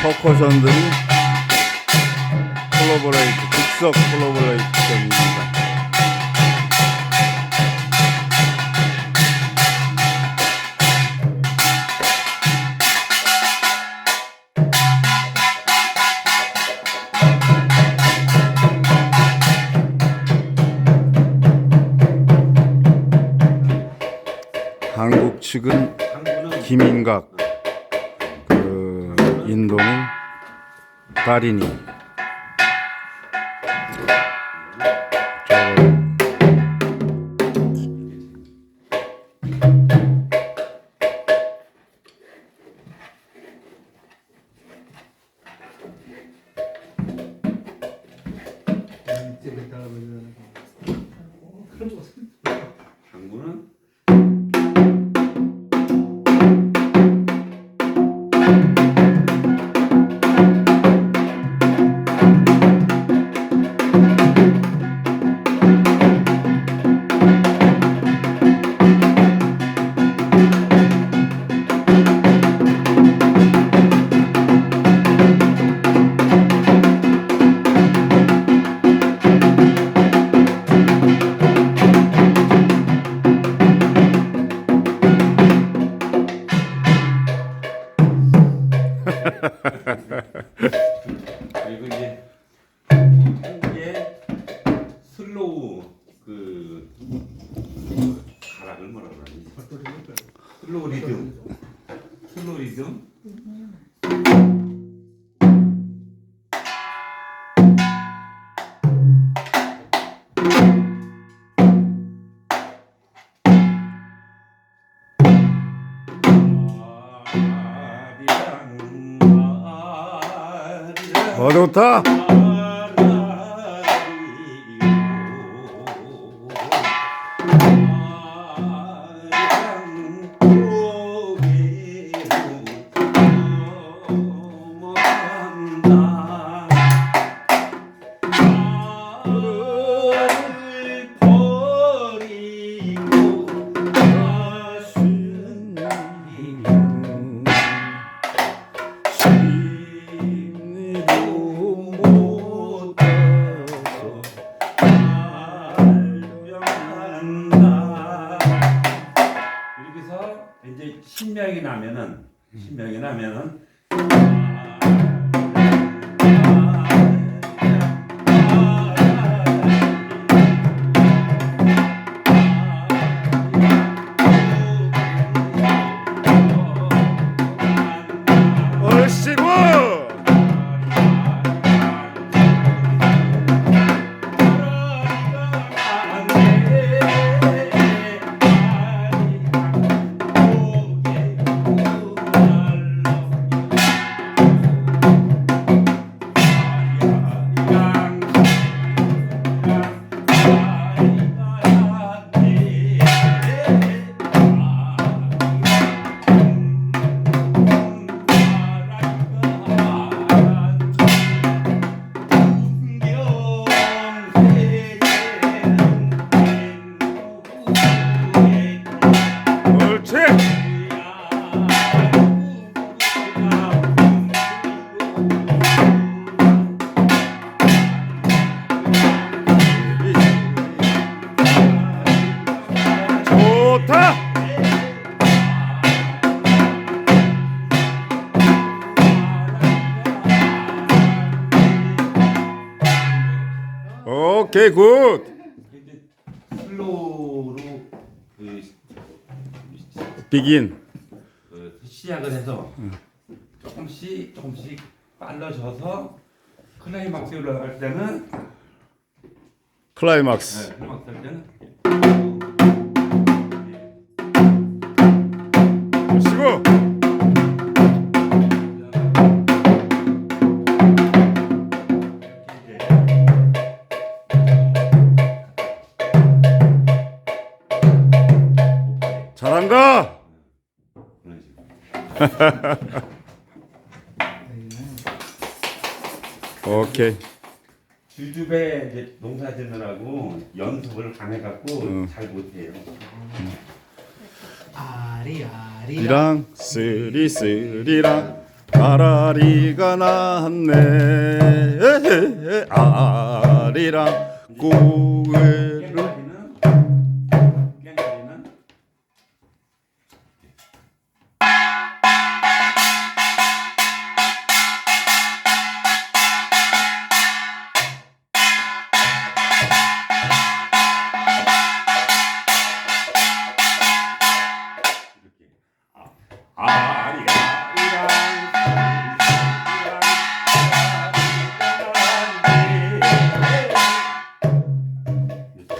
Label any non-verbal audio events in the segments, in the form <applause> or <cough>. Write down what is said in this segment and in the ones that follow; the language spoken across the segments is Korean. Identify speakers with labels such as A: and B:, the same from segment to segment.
A: 퍼커션들이 콜라보레이트 즉석 콜라보레이션입니다. 한국 측은 김인각, 그 인도는 다리니. 어좋
B: 신명이 나면은 신명이 나면은
A: 오케이 굿.
B: 슬로우로 그,
A: 비긴.
B: 그 시작을 해서 조금씩 조금씩 빨라져서 클라이막스에 올라갈 때는
A: 클라이막스.
B: 네, 클라이막스 할 때는
A: 쉬고. 오케이.
B: 주줍에 이제 농사 짓느라고 연습을 안 해갖고
A: 음.
B: 잘 못해요.
C: 아리 아리
A: 리랑 쓰리 쓰리랑
B: 아라리가 났네 에헤헤, 아리랑 고개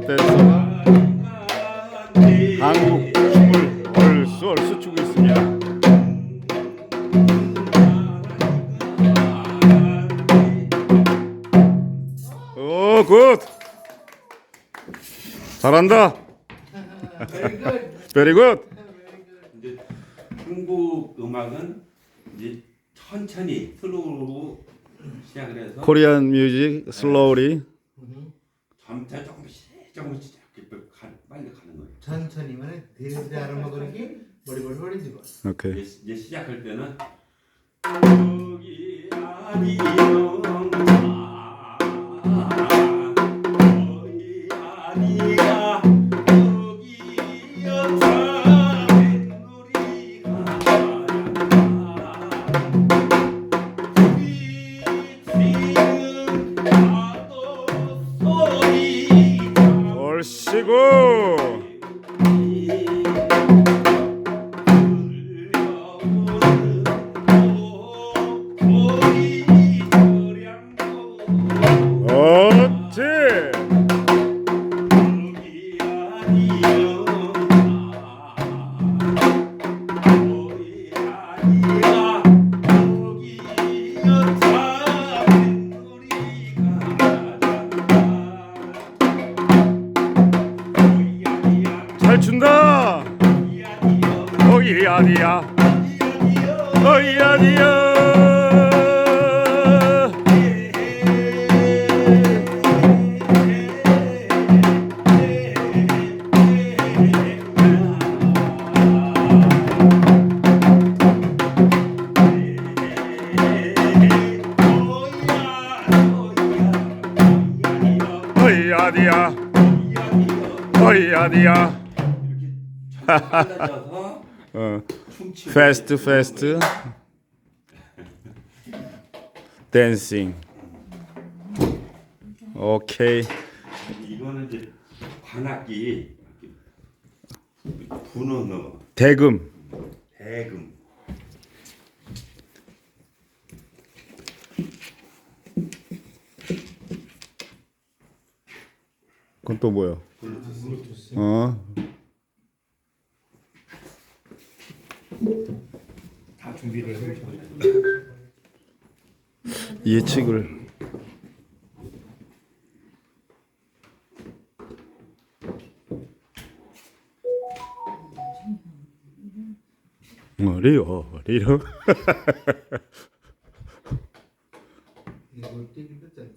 B: 댄서가 한국 춤을 얼쑤 얼쑤 추고 있습니다. 오 굿! 잘한다. <laughs> 베리 굿
A: 이제 한국 음악은 이제 천천히 슬로우로 시작을 해서
B: 코리안 뮤직 슬로우리
A: 점차 조금씩 조금씩 이렇게 가, 빨리 가는 거예요.
C: 천천히만 대대 머리를 버리지 마.
B: 오케이
A: 이제, 이제 시작할 때는 여기 아니요
B: 얼씨구 어찌 이 아니야. 어이 아니야. 어이 아니야. 어이 아니야 <laughs> <laughs> 어. 패스트 패스트 댄싱 오케이
A: 이거는 이제 관악기 부는 거
B: 대금.
A: 대금.
B: 그건 또 뭐야
A: 블루투스.
B: 어
C: 준비를 해오셨네요.
B: 예측을. 어려요 어려요 이걸 때리는 것지 않지